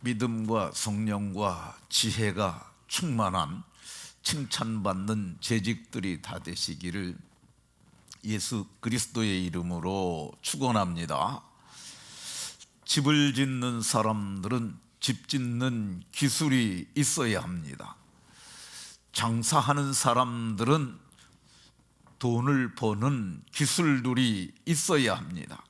믿음과 성령과 지혜가 충만한 칭찬받는 재직들이 다 되시기를 예수 그리스도의 이름으로 축원합니다. 집을 짓는 사람들은 집 짓는 기술이 있어야 합니다. 장사하는 사람들은 돈을 버는 기술들이 있어야 합니다.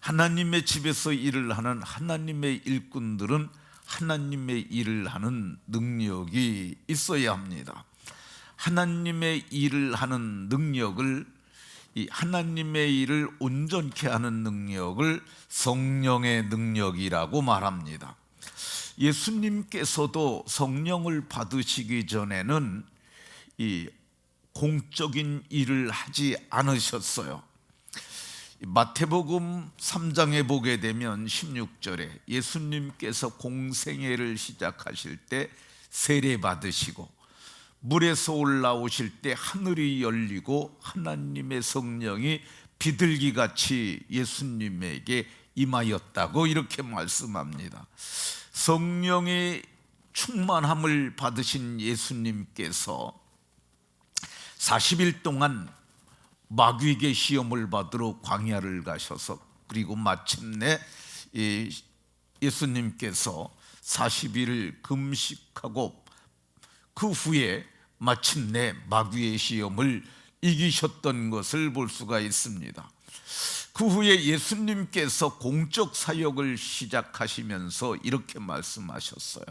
하나님의 집에서 일을 하는 하나님의 일꾼들은 하나님의 일을 하는 능력이 있어야 합니다. 하나님의 일을 하는 능력을 이 하나님의 일을 온전케 하는 능력을 성령의 능력이라고 말합니다. 예수님께서도 성령을 받으시기 전에는 이 공적인 일을 하지 않으셨어요. 마태복음 3장에 보게 되면 16절에 예수님께서 공생애를 시작하실 때 세례 받으시고 물에서 올라오실 때 하늘이 열리고 하나님의 성령이 비둘기 같이 예수님에게 임하였다고 이렇게 말씀합니다. 성령의 충만함을 받으신 예수님께서 40일 동안 마귀에게 시험을 받으러 광야를 가셔서 그리고 마침내 예수님께서 40일을 금식하고 그 후에 마침내 마귀의 시험을 이기셨던 것을 볼 수가 있습니다. 그 후에 예수님께서 공적 사역을 시작하시면서 이렇게 말씀하셨어요.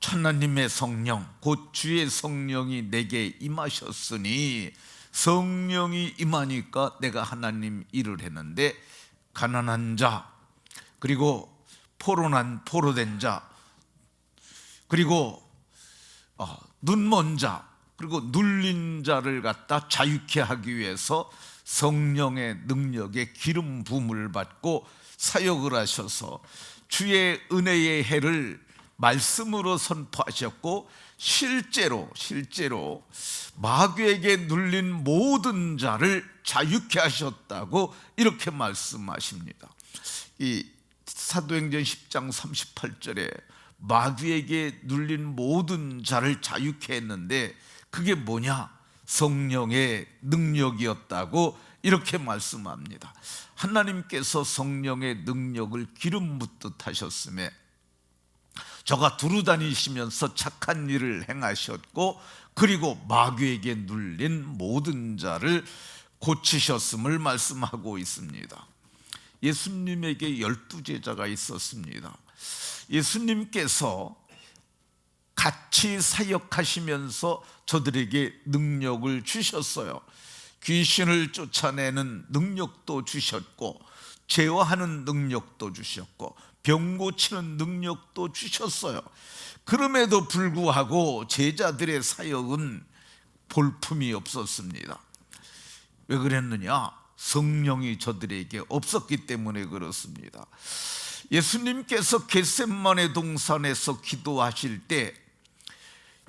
천하님의 성령, 곧 주의 성령이 내게 임하셨으니 성령이 임하니까 내가 하나님 일을 했는데 가난한 자 그리고 포로난 포로된 자 그리고 어, 눈먼 자 그리고 눌린 자를 갖다 자유케 하기 위해서 성령의 능력에 기름 부음을 받고 사역을 하셔서 주의 은혜의 해를 말씀으로 선포하셨고 실제로 실제로 마귀에게 눌린 모든 자를 자유케 하셨다고 이렇게 말씀하십니다. 이 사도행전 10장 38절에 마귀에게 눌린 모든 자를 자유케 했는데 그게 뭐냐? 성령의 능력이었다고 이렇게 말씀합니다. 하나님께서 성령의 능력을 기름 붓듯 하셨음에 저가 두루 다니시면서 착한 일을 행하셨고 그리고 마귀에게 눌린 모든 자를 고치셨음을 말씀하고 있습니다. 예수님에게 열두 제자가 있었습니다. 예수님께서 같이 사역하시면서 저들에게 능력을 주셨어요. 귀신을 쫓아내는 능력도 주셨고, 제어하는 능력도 주셨고, 병 고치는 능력도 주셨어요. 그럼에도 불구하고 제자들의 사역은 볼품이 없었습니다. 왜 그랬느냐? 성령이 저들에게 없었기 때문에 그렇습니다. 예수님께서 겟셋만의 동산에서 기도하실 때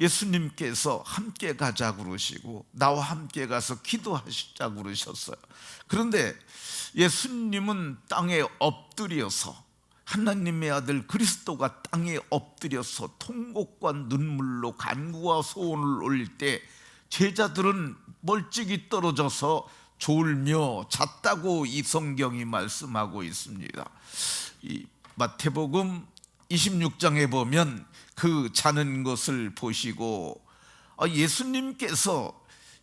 예수님께서 함께 가자 그러시고 나와 함께 가서 기도하시자 그러셨어요. 그런데 예수님은 땅에 엎드려서 하나님의 아들 그리스도가 땅에 엎드려서 통곡과 눈물로 간구와 소원을 올릴 때 제자들은 멀찍이 떨어져서 졸며 잤다고 이 성경이 말씀하고 있습니다. 이 마태복음 26장에 보면 그 자는 것을 보시고 아, 예수님께서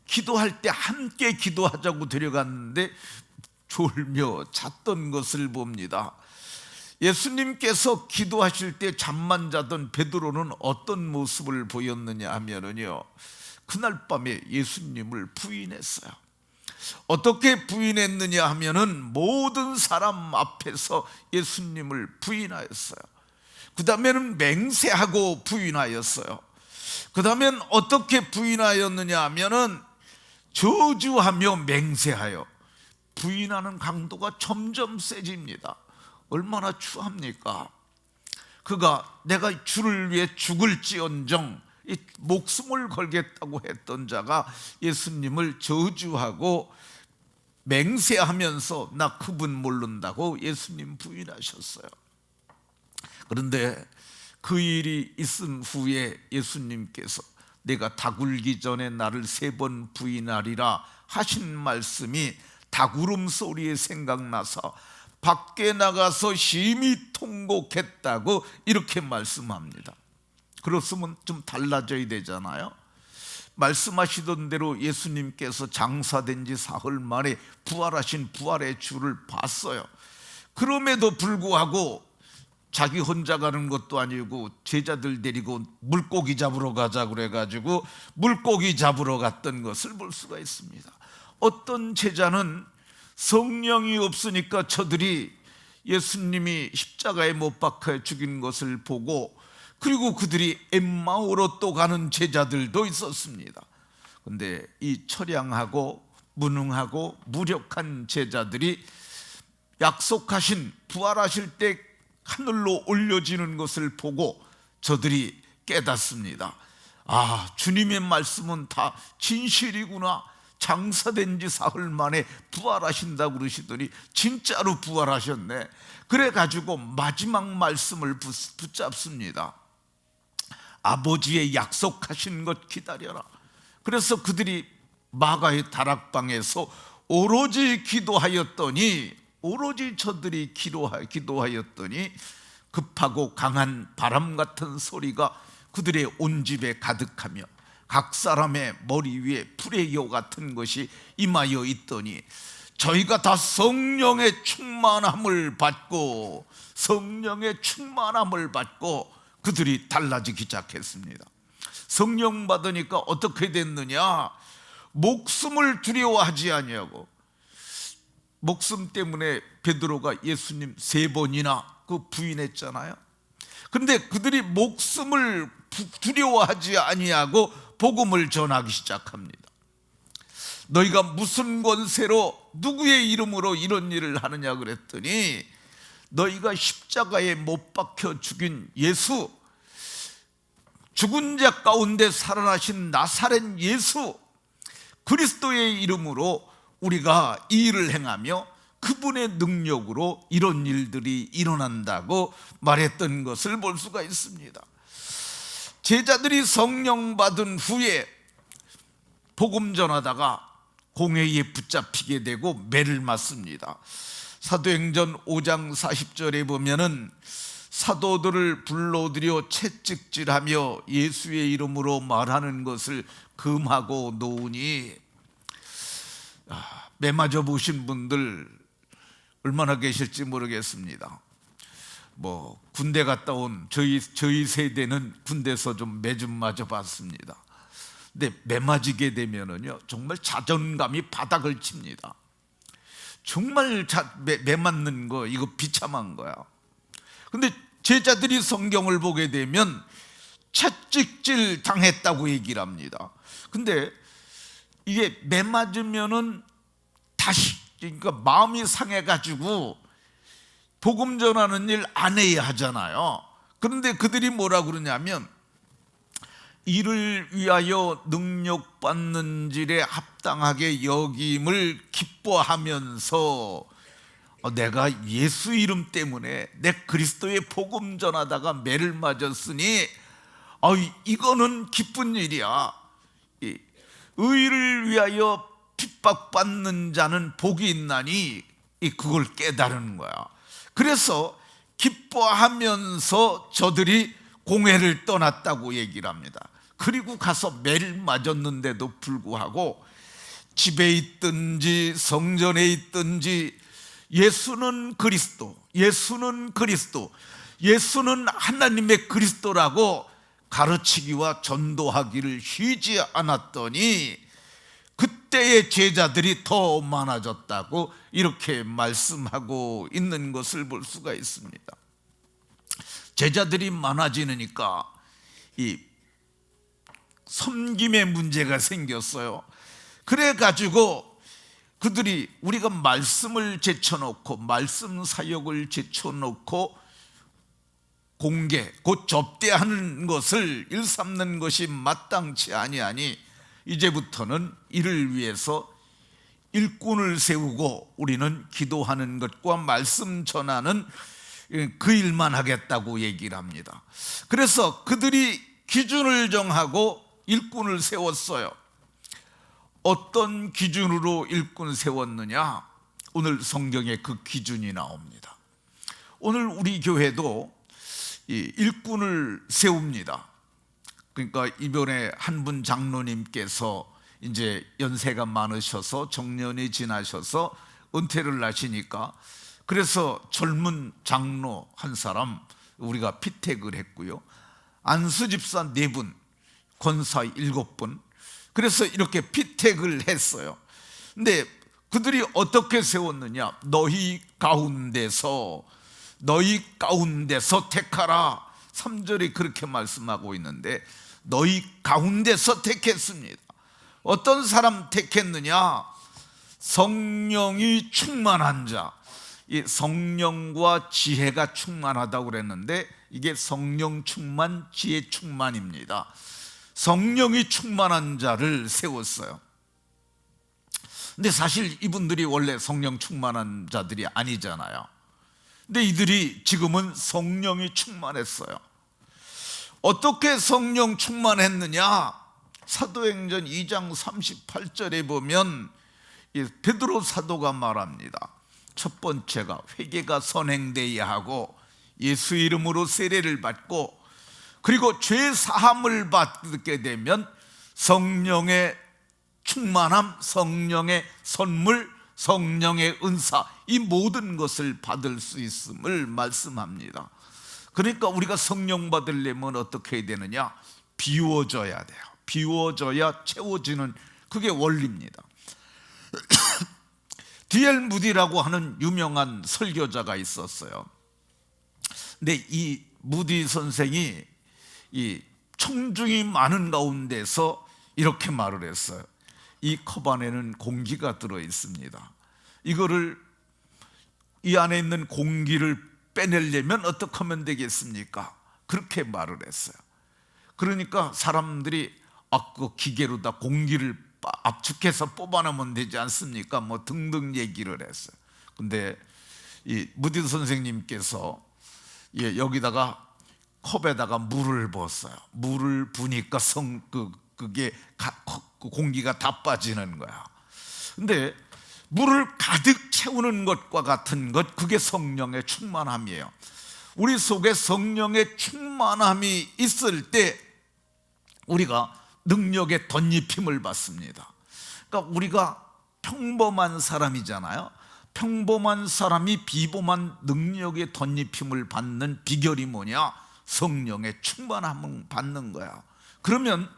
기도할 때 함께 기도하자고 데려갔는데 졸며 잤던 것을 봅니다. 예수님께서 기도하실 때 잠만 자던 베드로는 어떤 모습을 보였느냐 하면은요. 그날 밤에 예수님을 부인했어요. 어떻게 부인했느냐 하면은 모든 사람 앞에서 예수님을 부인하였어요. 그 다음에는 맹세하고 부인하였어요. 그 다음엔 어떻게 부인하였느냐 하면은 저주하며 맹세하여 부인하는 강도가 점점 세집니다. 얼마나 추합니까? 그가 내가 주를 위해 죽을지언정 이 목숨을 걸겠다고 했던 자가 예수님을 저주하고 맹세하면서 나 그분 모른다고 예수님 부인하셨어요. 그런데 그 일이 있은 후에 예수님께서 내가 다굴기 전에 나를 세 번 부인하리라 하신 말씀이 닭울음 소리에 생각나서 밖에 나가서 심히 통곡했다고 이렇게 말씀합니다. 그렇으면 좀 달라져야 되잖아요. 말씀하시던 대로 예수님께서 장사된 지 사흘 만에 부활하신 부활의 주를 봤어요. 그럼에도 불구하고 자기 혼자 가는 것도 아니고 제자들 데리고 물고기 잡으러 가자 그래가지고 물고기 잡으러 갔던 것을 볼 수가 있습니다. 어떤 제자는 성령이 없으니까 저들이 예수님이 십자가에 못 박혀 죽인 것을 보고 그리고 그들이 엠마오로 또 가는 제자들도 있었습니다. 근데 이 처량하고 무능하고 무력한 제자들이 약속하신 부활하실 때 하늘로 올려지는 것을 보고 저들이 깨닫습니다. 아, 주님의 말씀은 다 진실이구나. 장사된 지 사흘 만에 부활하신다고 그러시더니 진짜로 부활하셨네. 그래 가지고 마지막 말씀을 붙- 붙잡습니다. 아버지의 약속하신 것 기다려라. 그래서 그들이 마가의 다락방에서 오로지 기도하였더니 오로지 저들이 기도하, 기도하였더니 급하고 강한 바람 같은 소리가 그들의 온 집에 가득하며 각 사람의 머리 위에 불의 요 같은 것이 임하여 있더니 저희가 다 성령의 충만함을 받고 성령의 충만함을 받고 그들이 달라지기 시작했습니다. 성령 받으니까 어떻게 됐느냐? 목숨을 두려워하지 아니하고 목숨 때문에 베드로가 예수님 세 번이나 그 부인했잖아요. 근데 그들이 목숨을 부- 두려워하지 아니하고 복음을 전하기 시작합니다. 너희가 무슨 권세로 누구의 이름으로 이런 일을 하느냐 그랬더니 너희가 십자가에 못 박혀 죽인 예수 죽은 자 가운데 살아나신 나사렛 예수 그리스도의 이름으로 우리가 이 일을 행하며 그분의 능력으로 이런 일들이 일어난다고 말했던 것을 볼 수가 있습니다. 제자들이 성령 받은 후에 복음 전하다가 공회에 붙잡히게 되고 매를 맞습니다. 사도행전 5장 40절에 보면은 사도들을 불러들여 채찍질하며 예수의 이름으로 말하는 것을 금하고 놓으니 아, 매 맞아 보신 분들 얼마나 계실지 모르겠습니다. 뭐 군대 갔다 온 저희 저희 세대는 군대에서 좀 매좀 맞아 봤습니다. 근데 매 맞게 되면은요 정말 자존감이 바닥을 칩니다. 정말 자, 매, 매 맞는 거 이거 비참한 거야. 근데 제자들이 성경을 보게 되면 채찍질 당했다고 얘기를 합니다. 근데 이게 매 맞으면은 다시 그러니까 마음이 상해 가지고 복음 전하는 일 안 해야 하잖아요. 그런데 그들이 뭐라 그러냐면 이를 위하여 능력 받는 질에 합당하게 여김을 기뻐하면서 어, 내가 예수 이름 때문에 내 그리스도의 복음 전하다가 매를 맞았으니 어, 이거는 기쁜 일이야. 이 의를 위하여 핍박받는 자는 복이 있나니 이 그걸 깨달은 거야. 그래서 기뻐하면서 저들이 공회를 떠났다고 얘기를 합니다. 그리고 가서 매를 맞았는데도 불구하고 집에 있든지 성전에 있든지 예수는 그리스도, 예수는 그리스도, 예수는 하나님의 그리스도라고 가르치기와 전도하기를 쉬지 않았더니 그때의 제자들이 더 많아졌다고 이렇게 말씀하고 있는 것을 볼 수가 있습니다. 제자들이 많아지니까 이 섬김의 문제가 생겼어요. 그래 가지고 그들이 우리가 말씀을 제쳐놓고 말씀 사역을 제쳐놓고 공개 곧 접대하는 것을 일삼는 것이 마땅치 아니하니 이제부터는 이를 위해서 일꾼을 세우고 우리는 기도하는 것과 말씀 전하는 그 일만 하겠다고 얘기를 합니다. 그래서 그들이 기준을 정하고 일꾼을 세웠어요. 어떤 기준으로 일꾼 세웠느냐? 오늘 성경에 그 기준이 나옵니다. 오늘 우리 교회도 이 일꾼을 세웁니다. 그러니까 이번에 한 분 장로님께서 이제 연세가 많으셔서 정년이 지나셔서 은퇴를 하시니까 그래서 젊은 장로 한 사람 우리가 피택을 했고요. 안수 집사 네 분, 권사 일곱 분. 그래서 이렇게 피택을 했어요. 근데 그들이 어떻게 세웠느냐? 너희 가운데서 너희 가운데서 택하라. 3절이 그렇게 말씀하고 있는데 너희 가운데서 택했습니다. 어떤 사람 택했느냐? 성령이 충만한 자. 이 성령과 지혜가 충만하다고 그랬는데 이게 성령 충만, 지혜 충만입니다. 성령이 충만한 자를 세웠어요. 근데 사실 이분들이 원래 성령 충만한 자들이 아니잖아요. 근데 이들이 지금은 성령이 충만했어요. 어떻게 성령 충만했느냐? 사도행전 2장 38절에 보면 이 베드로 사도가 말합니다. 첫 번째가 회개가 선행되어야 하고 예수 이름으로 세례를 받고 그리고 죄 사함을 받게 되면 성령의 충만함, 성령의 선물, 성령의 은사 이 모든 것을 받을 수 있음을 말씀합니다. 그러니까 우리가 성령 받으려면 어떻게 해야 되느냐? 비워져야 돼요. 비워져야 채워지는 그게 원리입니다. 디엘 무디라고 하는 유명한 설교자가 있었어요. 근데 이 무디 선생이 이 청중이 많은 가운데서 이렇게 말을 했어요. 이 컵 안에는 공기가 들어 있습니다. 이거를 이 안에 있는 공기를 빼내려면 어떻게 하면 되겠습니까? 그렇게 말을 했어요. 그러니까 사람들이 아, 그 기계로 다 공기를 압축해서 뽑아내면 되지 않습니까? 뭐 등등 얘기를 했어요. 근데 이 무디 선생님께서 예, 여기다가 컵에다가 물을 부었어요. 물을 부니까 성, 그, 그게 가, 그 공기가 다 빠지는 거야. 근데 물을 가득 채우는 것과 같은 것, 그게 성령의 충만함이에요. 우리 속에 성령의 충만함이 있을 때 우리가 능력의 덧입힘을 받습니다. 그러니까 우리가 평범한 사람이잖아요. 평범한 사람이 비범한 능력의 덧입힘을 받는 비결이 뭐냐? 성령의 충만함을 받는 거야. 그러면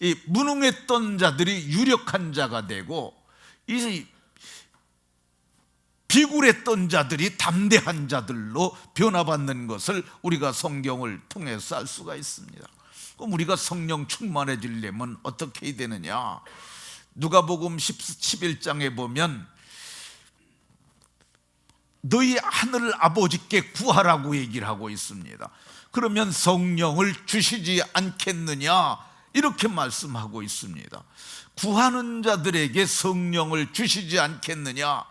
이 무능했던 자들이 유력한 자가 되고 이 비굴했던 자들이 담대한 자들로 변화받는 것을 우리가 성경을 통해서 알 수가 있습니다. 그럼 우리가 성령 충만해지려면 어떻게 해야 되느냐? 누가복음 11장에 보면 너희 하늘 아버지께 구하라고 얘기를 하고 있습니다. 그러면 성령을 주시지 않겠느냐? 이렇게 말씀하고 있습니다. 구하는 자들에게 성령을 주시지 않겠느냐?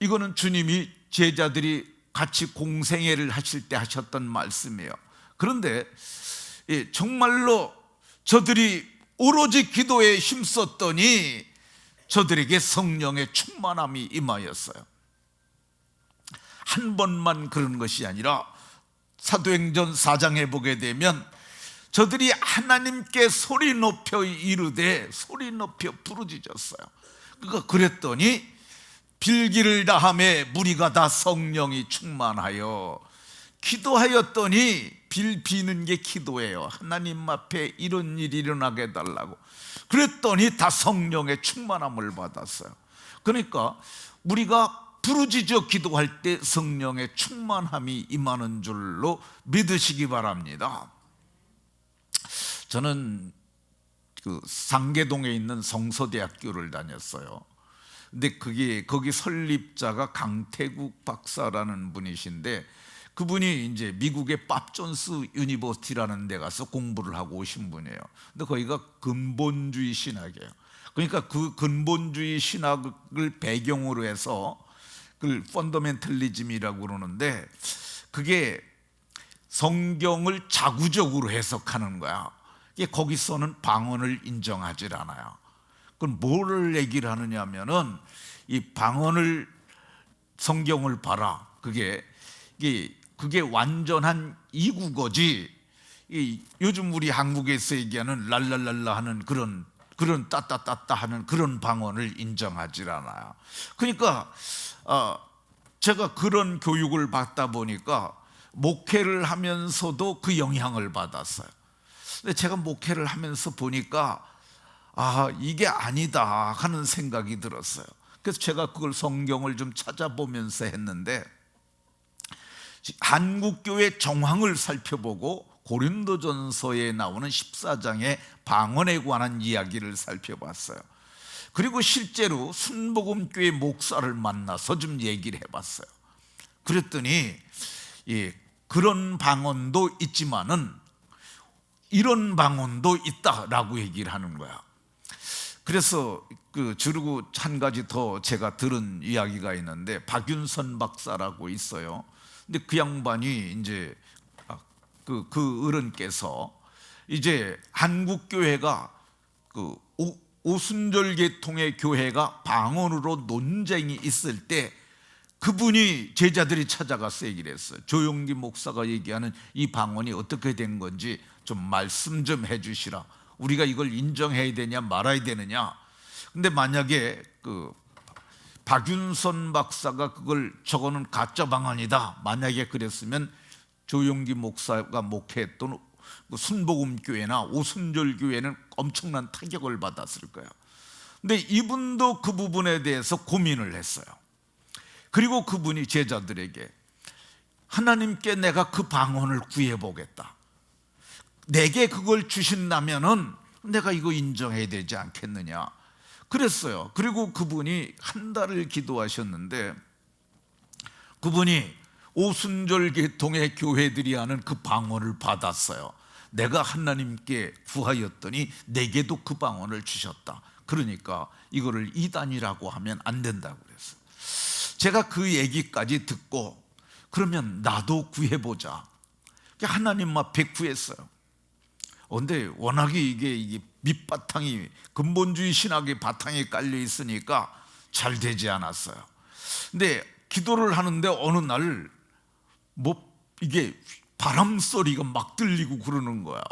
이거는 주님이 제자들이 같이 공생애를 하실 때 하셨던 말씀이에요. 그런데 예, 정말로 저들이 오로지 기도에 힘썼더니 저들에게 성령의 충만함이 임하였어요. 한 번만 그런 것이 아니라 사도행전 4장에 보게 되면 저들이 하나님께 소리 높여 이르되 소리 높여 부르짖었어요. 그러니까 그랬더니 빌기를 다함에 무리가 다 성령이 충만하여 기도하였더니 빌 비는 게 기도예요. 하나님 앞에 이런 일이 일어나게 해달라고. 그랬더니 다 성령의 충만함을 받았어요. 그러니까 우리가 부르짖어 기도할 때 성령의 충만함이 임하는 줄로 믿으시기 바랍니다. 저는 그 상계동에 있는 성서대학교를 다녔어요. 근데 그게 거기 설립자가 강태국 박사라는 분이신데 그분이 이제 미국의 팝존스 유니버시티라는 데 가서 공부를 하고 오신 분이에요. 근데 거기가 근본주의 신학이에요. 그러니까 그 근본주의 신학을 배경으로 해서 그 펀더멘털리즘이라고 그러는데 그게 성경을 자구적으로 해석하는 거야. 거기서는 방언을 인정하지 않아요. 그럼 뭐를 얘기를 하느냐면은 이 방언을 성경을 봐라. 그게 이게 그게 완전한 이국어지. 이 요즘 우리 한국에서 얘기하는 랄랄랄라 하는 그런 그런 따따따따 하는 그런 방언을 인정하지 않아요. 그러니까 어, 제가 그런 교육을 받다 보니까 목회를 하면서도 그 영향을 받았어요. 근데 제가 목회를 하면서 보니까 아 이게 아니다 하는 생각이 들었어요. 그래서 제가 그걸 성경을 좀 찾아보면서 했는데 한국 교회 정황을 살펴보고 고린도전서에 나오는 14장의 방언에 관한 이야기를 살펴봤어요. 그리고 실제로 순복음교회 목사를 만나서 좀 얘기를 해봤어요. 그랬더니 예, 그런 방언도 있지만은 이런 방언도 있다라고 얘기를 하는 거야. 그래서 그 주르고 한 가지 더 제가 들은 이야기가 있는데 박윤선 박사라고 있어요. 근데 그 양반이 이제 그, 그 어른께서 이제 한국 교회가 그 오, 오순절 계통의 교회가 방언으로 논쟁이 있을 때 그분이 제자들이 찾아가서 얘기를 했어요. 조용기 목사가 얘기하는 이 방언이 어떻게 된 건지 좀 말씀 좀 해주시라. 우리가 이걸 인정해야 되냐 말아야 되느냐. 근데 만약에 그 박윤선 박사가 그걸 저거는 가짜 방언이다. 만약에 그랬으면 조용기 목사가 목회했던 그 순복음교회나 오순절교회는 엄청난 타격을 받았을 거예요. 근데 이분도 그 부분에 대해서 고민을 했어요. 그리고 그분이 제자들에게 하나님께 내가 그 방언을 구해보겠다. 내게 그걸 주신다면은 내가 이거 인정해야 되지 않겠느냐. 그랬어요. 그리고 그분이 한 달을 기도하셨는데 그분이 오순절 계통의 교회들이 하는 그 방언을 받았어요. 내가 하나님께 구하였더니 내게도 그 방언을 주셨다. 그러니까 이거를 이단이라고 하면 안 된다고 그랬어요. 제가 그 얘기까지 듣고 그러면 나도 구해보자. 하나님 앞에 구했어요. 근데 워낙에 이게 밑바탕이 근본주의 신학의 바탕에 깔려 있으니까 잘 되지 않았어요. 근데 기도를 하는데 어느 날 뭐 이게 바람 소리가 막 들리고 그러는 거야.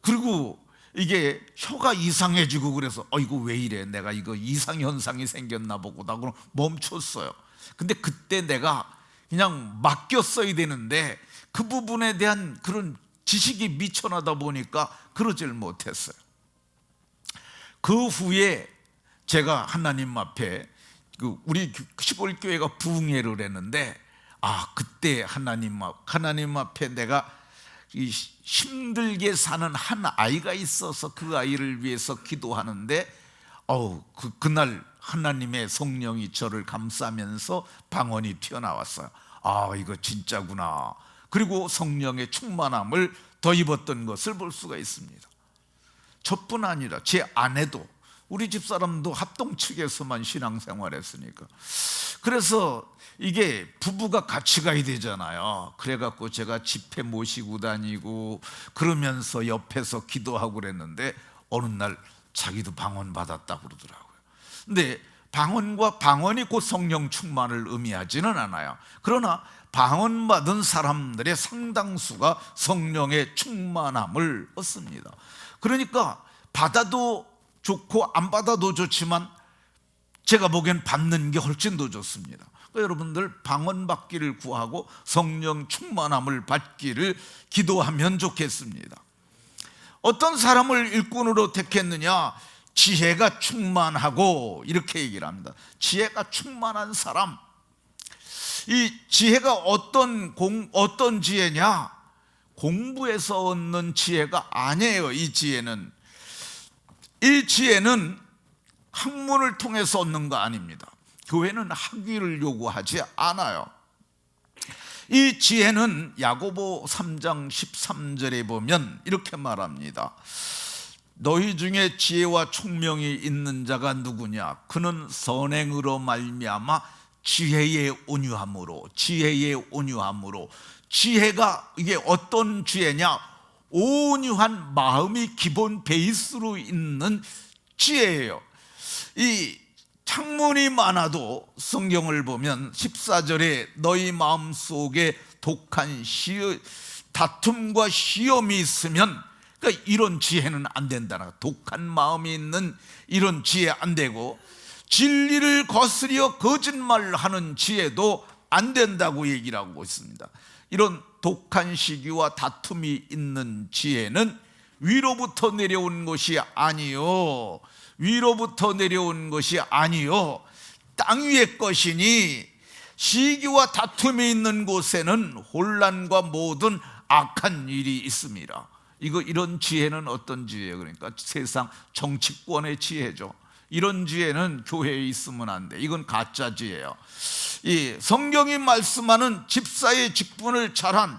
그리고 이게 혀가 이상해지고 그래서 어 이거 왜 이래? 내가 이거 이상 현상이 생겼나 보고다. 그럼 멈췄어요. 근데 그때 내가 그냥 맡겼어야 되는데 그 부분에 대한 그런 지식이 미천하다 보니까 그러질 못했어요. 그 후에 제가 하나님 앞에 그 우리 시골 교회가 부흥회를 했는데 아 그때 하나님 앞 하나님 앞에 내가 힘들게 사는 한 아이가 있어서 그 아이를 위해서 기도하는데 어우 그 그날 하나님의 성령이 저를 감싸면서 방언이 튀어나왔어요. 아 이거 진짜구나. 그리고 성령의 충만함을 더 입었던 것을 볼 수가 있습니다. 저뿐 아니라 제 아내도 우리 집 사람도 합동 측에서만 신앙생활 했으니까 그래서 이게 부부가 같이 가야 되잖아요. 그래갖고 제가 집회 모시고 다니고 그러면서 옆에서 기도하고 그랬는데 어느 날 자기도 방언 받았다 그러더라고요. 근데 방언과 방언이 곧 성령 충만을 의미하지는 않아요. 그러나 방언 받은 사람들의 상당수가 성령의 충만함을 얻습니다. 그러니까 받아도 좋고 안 받아도 좋지만 제가 보기엔 받는 게 훨씬 더 좋습니다. 그러니까 여러분들 방언 받기를 구하고 성령 충만함을 받기를 기도하면 좋겠습니다. 어떤 사람을 일꾼으로 택했느냐? 지혜가 충만하고 이렇게 얘기를 합니다. 지혜가 충만한 사람. 이 지혜가 어떤 공 어떤 지혜냐? 공부에서 얻는 지혜가 아니에요. 이 지혜는 이 지혜는 학문을 통해서 얻는 거 아닙니다. 교회는 학위를 요구하지 않아요. 이 지혜는 야고보 3장 13절에 보면 이렇게 말합니다. 너희 중에 지혜와 총명이 있는 자가 누구냐? 그는 선행으로 말미암아 지혜의 온유함으로 지혜의 온유함으로 지혜가 이게 어떤 지혜냐 온유한 마음이 기본 베이스로 있는 지혜예요 이 창문이 많아도 성경을 보면 14절에 너희 마음 속에 독한 시 다툼과 시험이 있으면 그러니까 이런 지혜는 안 된다는 거. 독한 마음이 있는 이런 지혜 안 되고 진리를 거스려 거짓말하는 지혜도 안 된다고 얘기를 하고 있습니다. 이런 독한 시기와 다툼이 있는 지혜는 위로부터 내려온 것이 아니요. 위로부터 내려온 것이 아니요. 땅 위의 것이니 시기와 다툼이 있는 곳에는 혼란과 모든 악한 일이 있습니다. 이거 이런 지혜는 어떤 지혜예요? 그러니까 세상 정치권의 지혜죠. 이런 지혜는 교회에 있으면 안 돼. 이건 가짜 지혜예요. 이 성경이 말씀하는 집사의 직분을 잘한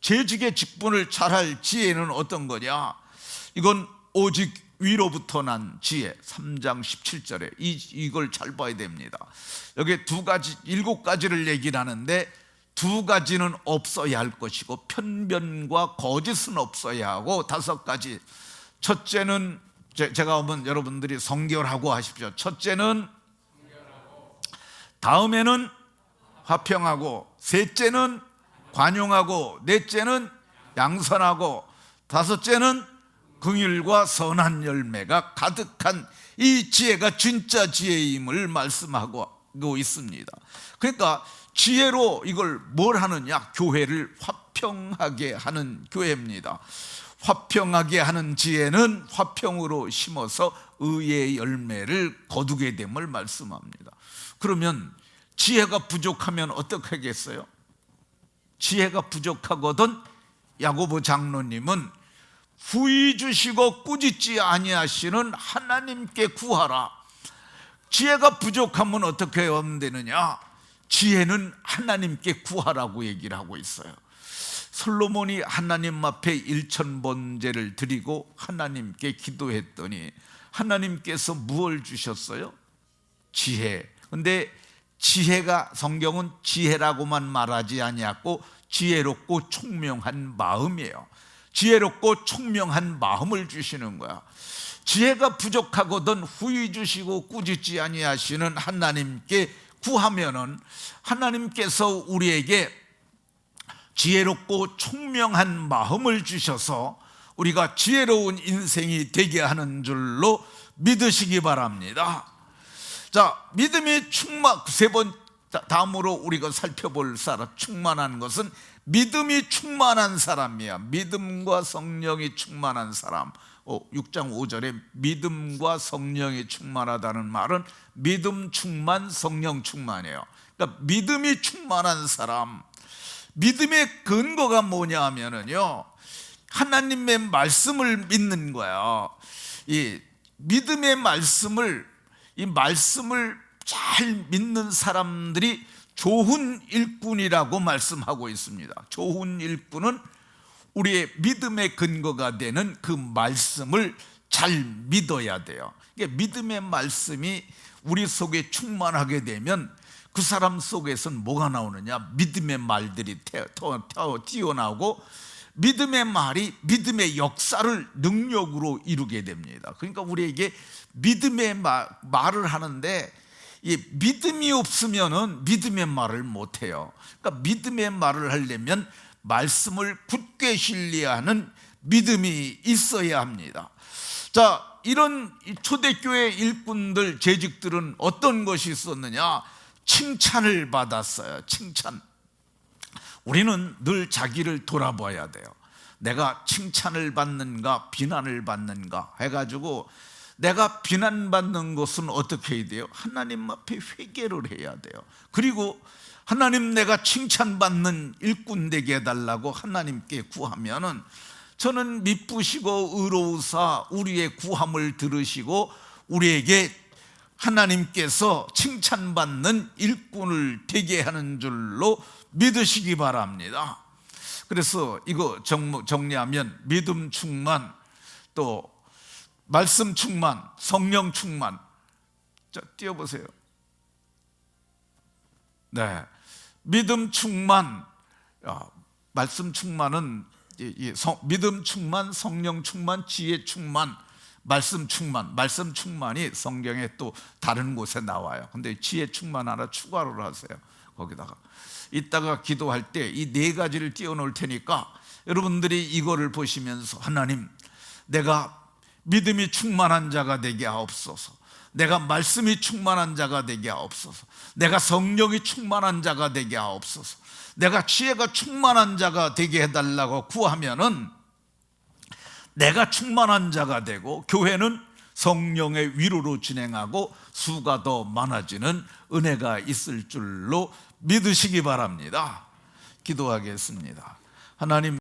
재직의 직분을 잘할 지혜는 어떤 거냐? 이건 오직 위로부터 난 지혜 3장 17절에 이, 이걸 잘 봐야 됩니다 여기 두 가지 일곱 가지를 얘기를 하는데 두 가지는 없어야 할 것이고 편변과 거짓은 없어야 하고 다섯 가지 첫째는 제- 제가 오면 여러분들이 성결하고 하십시오 첫째는 다음에는 화평하고 셋째는 관용하고 넷째는 양선하고 다섯째는 긍휼과 선한 열매가 가득한 이 지혜가 진짜 지혜임을 말씀하고 있습니다. 그러니까 지혜로 이걸 뭘 하느냐? 교회를 화평하게 하는 교회입니다. 화평하게 하는 지혜는 화평으로 심어서 의의 열매를 거두게 됨을 말씀합니다. 그러면 지혜가 부족하면 어떻게 하겠어요? 지혜가 부족하거든 야고보 장로님은 후이 주시고 꾸짖지 아니하시는 하나님께 구하라. 지혜가 부족하면 어떻게 하면 되느냐? 지혜는 하나님께 구하라고 얘기를 하고 있어요. 솔로몬이 하나님 앞에 일천 번제를 드리고 하나님께 기도했더니 하나님께서 무엇을 주셨어요? 지혜. 근데 지혜가 성경은 지혜라고만 말하지 아니하고 지혜롭고 총명한 마음이에요. 지혜롭고 총명한 마음을 주시는 거야. 지혜가 부족하거든 후이 주시고 꾸짖지 아니하시는 하나님께 구하면은 하나님께서 우리에게 지혜롭고 총명한 마음을 주셔서 우리가 지혜로운 인생이 되게 하는 줄로 믿으시기 바랍니다. 자, 믿음이 충만 세 번 다음으로 우리가 살펴볼 사람 충만한 것은 믿음이 충만한 사람이야. 믿음과 성령이 충만한 사람. 어, 6장 5절에 믿음과 성령이 충만하다는 말은 믿음 충만, 성령 충만이에요. 그러니까 믿음이 충만한 사람. 믿음의 근거가 뭐냐 하면은요. 하나님의 말씀을 믿는 거야. 이 믿음의 말씀을 이 말씀을 잘 믿는 사람들이 좋은 일꾼이라고 말씀하고 있습니다. 좋은 일꾼은 우리의 믿음의 근거가 되는 그 말씀을 잘 믿어야 돼요. 이게 믿음의 말씀이 우리 속에 충만하게 되면 그 사람 속에선 뭐가 나오느냐? 믿음의 말들이 튀어나오고 믿음의 말이 믿음의 역사를 능력으로 이루게 됩니다. 그러니까 우리에게 믿음의 마, 말을 하는데 이 믿음이 없으면은 믿음의 말을 못 해요. 그러니까 믿음의 말을 하려면 말씀을 굳게 신뢰하는 믿음이 있어야 합니다. 자, 이런 초대교회 일꾼들 재직들은 어떤 것이 있었느냐? 칭찬을 받았어요. 칭찬. 우리는 늘 자기를 돌아봐야 돼요. 내가 칭찬을 받는가 비난을 받는가 해가지고 내가 비난받는 것은 어떻게 해야 돼요? 하나님 앞에 회개를 해야 돼요. 그리고 하나님 내가 칭찬받는 일꾼 되게 해달라고 하나님께 구하면은 저는 미쁘시고 의로우사 우리의 구함을 들으시고 우리에게 하나님께서 칭찬받는 일꾼을 되게 하는 줄로 믿으시기 바랍니다. 그래서 이거 정리하면 믿음 충만 또 말씀 충만 성령 충만. 자 띄워보세요. 네, 믿음 충만, 아, 말씀 충만은 믿음 충만, 성령 충만, 지혜 충만, 말씀 충만, 말씀 충만이 성경에 또 다른 곳에 나와요. 근데 지혜 충만 하나 추가로 하세요. 거기다가 이따가 기도할 때 이 네 가지를 띄워놓을 테니까 여러분들이 이거를 보시면서 하나님, 내가 믿음이 충만한 자가 되게 하옵소서. 내가 말씀이 충만한 자가 되게 하옵소서. 내가 성령이 충만한 자가 되게 하옵소서. 내가 지혜가 충만한 자가 되게 해달라고 구하면은 내가 충만한 자가 되고 교회는 성령의 위로로 진행하고 수가 더 많아지는 은혜가 있을 줄로 믿으시기 바랍니다. 기도하겠습니다. 하나님